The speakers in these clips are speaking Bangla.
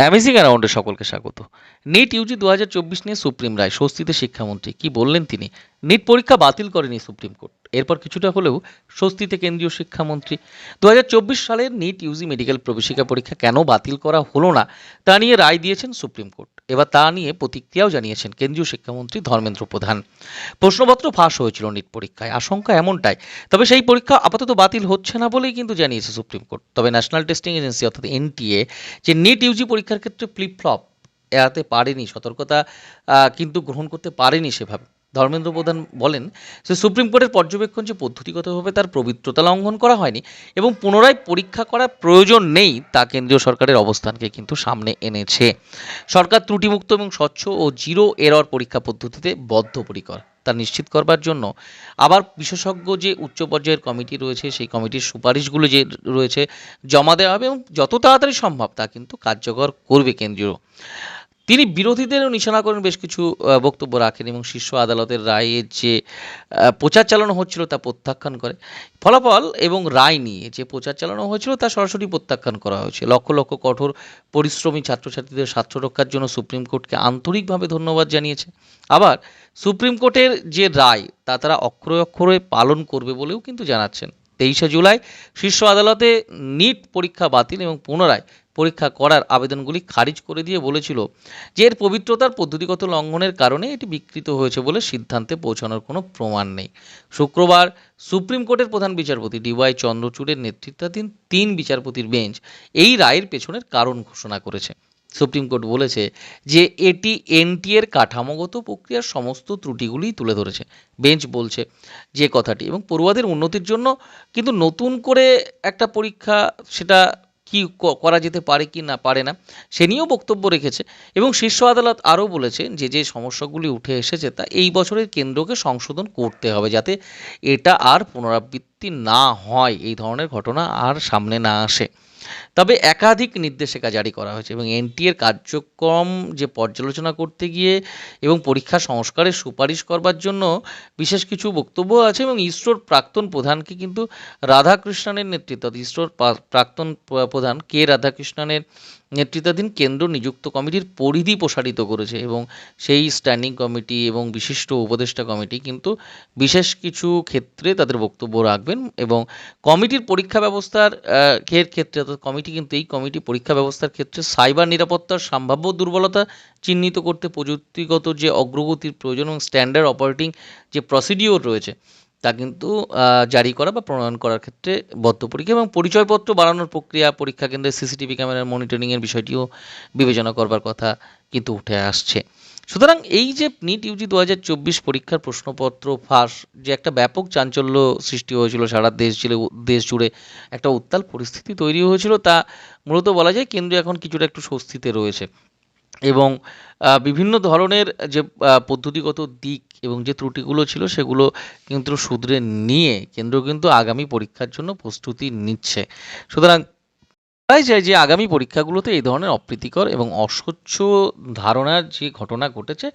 অ্যামেজিং অ্যারাউন্ডে সকলকে স্বাগত। নিট ইউজি দু হাজার চব্বিশ নিয়ে সুপ্রিম রায়, স্বস্তিতে শিক্ষামন্ত্রী, কি বললেন তিনি? নিট পরীক্ষা বাতিল করেনি সুপ্রিম কোর্ট এরপর কিছুটা হলেও স্বস্তিতে কেন্দ্রীয় শিক্ষামন্ত্রী। দু হাজার চব্বিশ সালের নিট ইউজি মেডিকেল প্রবেশিকা পরীক্ষা কেন বাতিল করা হলো না, তা নিয়ে রায় দিয়েছেন সুপ্রিম কোর্ট। এবার তা নিয়ে প্রতিক্রিয়াও জানিয়েছেন কেন্দ্রীয় শিক্ষামন্ত্রী ধর্মেন্দ্র প্রধান। প্রশ্নপত্র ফাঁস হয়েছিল নিট পরীক্ষায়, আশঙ্কা এমনটাই। তবে সেই পরীক্ষা আপাতত বাতিল হচ্ছে না বলেই কিন্তু জানিয়েছে সুপ্রিম কোর্ট। তবে ন্যাশনাল টেস্টিং এজেন্সি অর্থাৎ এনটিএ যে নিট ইউজি পরীক্ষার ক্ষেত্রে ফ্লিপ ফ্লপ এড়াতে পারেনি, সতর্কতা কিন্তু গ্রহণ করতে পারেনি সেভাবে। ধর্মেন্দ্র প্রধান বলেন যে সুপ্রিম কোর্টের পর্যবেক্ষণ যে পদ্ধতিগতভাবে তার পবিত্রতা লঙ্ঘন করা হয়নি এবং পুনরায় পরীক্ষা করার প্রয়োজন নেই তা কেন্দ্রীয় সরকারের অবস্থানকে কিন্তু সামনে এনেছে। সরকার ত্রুটিমুক্ত এবং স্বচ্ছ ও জিরো এরর পরীক্ষা পদ্ধতিতে বদ্ধপরিকর। তা নিশ্চিত করবার জন্য আবার বিশেষজ্ঞ যে উচ্চ পর্যায়ের কমিটি রয়েছে, সেই কমিটির সুপারিশগুলো যে রয়েছে, জমা দেওয়া হবে এবং যত তাড়াতাড়ি সম্ভব তা কিন্তু কার্যকর করবে কেন্দ্রীয়। তিনি বিরোধীদেরও নিশানা করেন, বেশ কিছু বক্তব্য রাখেন এবং শীর্ষ আদালতের রায়ের যে প্রচার চালানো হচ্ছিল তা প্রত্যাখ্যান করে। ফলাফল এবং রায় নিয়ে যে প্রচার চালানো হয়েছিল তা সরাসরি প্রত্যাখ্যান করা হয়েছে। লক্ষ লক্ষ কঠোর পরিশ্রমী ছাত্রছাত্রীদের স্বার্থ রক্ষার জন্য সুপ্রিম কোর্টকে আন্তরিকভাবে ধন্যবাদ জানিয়েছে। আবার, সুপ্রিম কোর্টের যে রায়, তা তারা অক্ষরে অক্ষরে পালন করবে বলেও কিন্তু জানাচ্ছেন। তেইশে জুলাই শীর্ষ আদালতে নিট পরীক্ষা বাতিল এবং পুনরায় পরীক্ষা করার আবেদনগুলি খারিজ করে দিয়ে বলেছিল যে এর পবিত্রতার পদ্ধতিগত লঙ্ঘনের কারণে এটি বিকৃত হয়েছে বলে সিদ্ধান্তে পৌঁছানোর কোনো প্রমাণ নেই। শুক্রবার সুপ্রিম কোর্টের প্রধান বিচারপতি ডিওয়াই চন্দ্রচূড়ের নেতৃত্বাধীন তিন বিচারপতির বেঞ্চ এই রায়ের পেছনের কারণ ঘোষণা করেছে। সুপ্রিম কোর্ট বলেছে যে এটি এনটিএর কাঠামোগত প্রক্রিয়ার সমস্ত ত্রুটিগুলিই তুলে ধরেছে। বেঞ্চ বলছে যে কথাটি। এবং পড়ুয়াদের উন্নতির জন্য কিন্তু নতুন করে একটা পরীক্ষা সেটা ক- করা যেতে পারে কি না পারে না, সে নিয়েও বক্তব্য রেখেছে। এবং শীর্ষ আদালত আরও বলেছে যে যে সমস্যাগুলি উঠে এসেছে তা এই বছরের কেন্দ্রকে সংশোধন করতে হবে যাতে এটা আর পুনরাবৃত্তি না হয়। এই ধরনের ঘটনা আর সামনে না আসে। তবে একাধিক নির্দেশিকা জারি করা হয়েছে এবং এনটিএর কার্যক্রম যে পর্যালোচনা করতে গিয়ে এবং পরীক্ষা সংস্কারের সুপারিশ করবার জন্য বিশেষ কিছু বক্তব্য আছে এবং ইসরোর প্রাক্তন প্রধানকে কিন্তু রাধাকৃষ্ণনের নেতৃত্ব ইসরোর প্রাক্তন প্রধান কে রাধাকৃষ্ণনের নেতৃত্বাধীন কেন্দ্র নিযুক্ত কমিটির পরিধি প্রসারিত করেছে এবং সেই স্ট্যান্ডিং কমিটি এবং বিশিষ্ট উপদেষ্টা কমিটি কিন্তু বিশেষ কিছু ক্ষেত্রে তাদের বক্তব্য রাখবেন এবং কমিটির পরীক্ষা ব্যবস্থার ক্ষেত্রে অর্থাৎ কমিটি কিন্তু এই কমিটি পরীক্ষা ব্যবস্থার ক্ষেত্রে সাইবার নিরাপত্তার সম্ভাব্য দুর্বলতা চিহ্নিত করতে প্রযুক্তিগত যে অগ্রগতির প্রয়োজন এবং স্ট্যান্ডার্ড অপারেটিং যে প্রসিডিওর রয়েছে, তা কিন্তু জারি করা বা প্রণয়ন করার ক্ষেত্রে বদ্ধপরিকর এবং পরিচয়পত্র বাড়ানোর প্রক্রিয়া, পরীক্ষা কেন্দ্রে সিসিটিভি ক্যামেরার মনিটরিংয়ের বিষয়টিও বিবেচনা করবার কথা কিন্তু উঠে আসছে। সুতরাং এই যে নিট ইউজি দু হাজার চব্বিশ পরীক্ষার প্রশ্নপত্র ফাঁস, যে একটা ব্যাপক চাঞ্চল্য সৃষ্টি হয়েছিল, সারা দেশ জুড়ে দেশ জুড়ে একটা উত্তাল পরিস্থিতি তৈরি হয়েছিল, তা মূলত বলা যায় কেন্দ্র এখন কিছুটা একটু স্বস্তিতে রয়েছে। এবং বিভিন্ন ধরনের যে পদ্ধতিগত দিক এবং যে ত্রুটিগুলো ছিল, সেগুলো কিন্তু শুধরে নিয়ে কেন্দ্র কিন্তু আগামী পরীক্ষার জন্য প্রস্তুতি নিচ্ছে। সুতরাং বলাই যায় যে আগামী পরীক্ষাগুলোতে এই ধরনের অপ্রীতিকর এবং অস্বচ্ছ ধারণার যে ঘটনা ঘটেছে,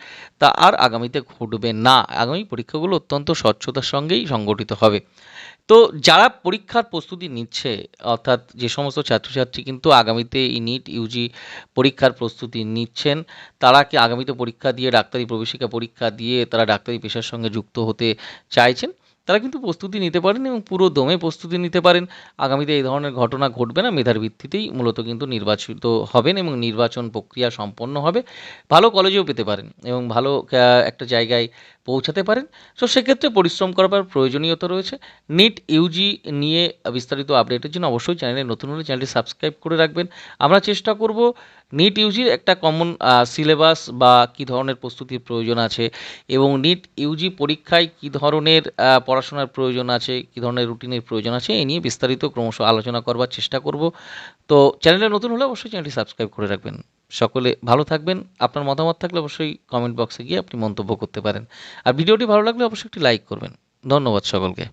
তা আর আগামীতে ঘটবে না। আগামী পরীক্ষাগুলো অত্যন্ত স্বচ্ছতার সঙ্গেই সংগঠিত হবে। তো যারা পরীক্ষার প্রস্তুতি নিচ্ছে, অর্থাৎ যে সমস্ত ছাত্রছাত্রী কিন্তু আগামীতে এই নিট ইউজি পরীক্ষার প্রস্তুতি নিচ্ছেন, তারা কি আগামীতে পরীক্ষা দিয়ে ডাক্তারি প্রবেশিকা পরীক্ষা দিয়ে তারা ডাক্তারি পেশার সঙ্গে যুক্ত হতে চাইছেন? তারা কিন্তু প্রস্তুতি নিতে পারেন এবং পুরো দমে প্রস্তুতি নিতে পারেন। আগামীতে এই ধরনের ঘটনা ঘটবে না, মেধার ভিত্তিতেই মূলত কিন্তু নির্বাচিত হবেন এবং নির্বাচন প্রক্রিয়া সম্পন্ন হবে। ভালো কলেজেও পেতে পারেন এবং ভালো একটা জায়গায় পৌঁছাতে পারেন। তো সেক্ষেত্রে পরিশ্রম করবার প্রয়োজনীয়তা রয়েছে। নিট ইউজি নিয়ে বিস্তারিত আপডেটের জন্য অবশ্যই চ্যানেলে নতুন হলে চ্যানেলটি সাবস্ক্রাইব করে রাখবেন। আমরা চেষ্টা করব নিট ইউজির একটা কমন সিলেবাস বা কী ধরনের প্রস্তুতির প্রয়োজন আছে এবং নিট ইউজি পরীক্ষায় কী ধরনের পড়াশোনার প্রয়োজন আছে, কী ধরনের রুটিনের প্রয়োজন আছে এই নিয়ে বিস্তারিত ক্রমশ আলোচনা করবার চেষ্টা করব। তো চ্যানেলে নতুন হলে অবশ্যই চ্যানেলটি সাবস্ক্রাইব করে রাখবেন। সকলে ভালো থাকবেন। আপনার মতামত থাকলে অবশ্যই কমেন্ট বক্সে গিয়ে আপনি মন্তব্য করতে পারেন। আর ভিডিওটি ভালো লাগলে অবশ্যই একটি লাইক করবেন। ধন্যবাদ সকলকে।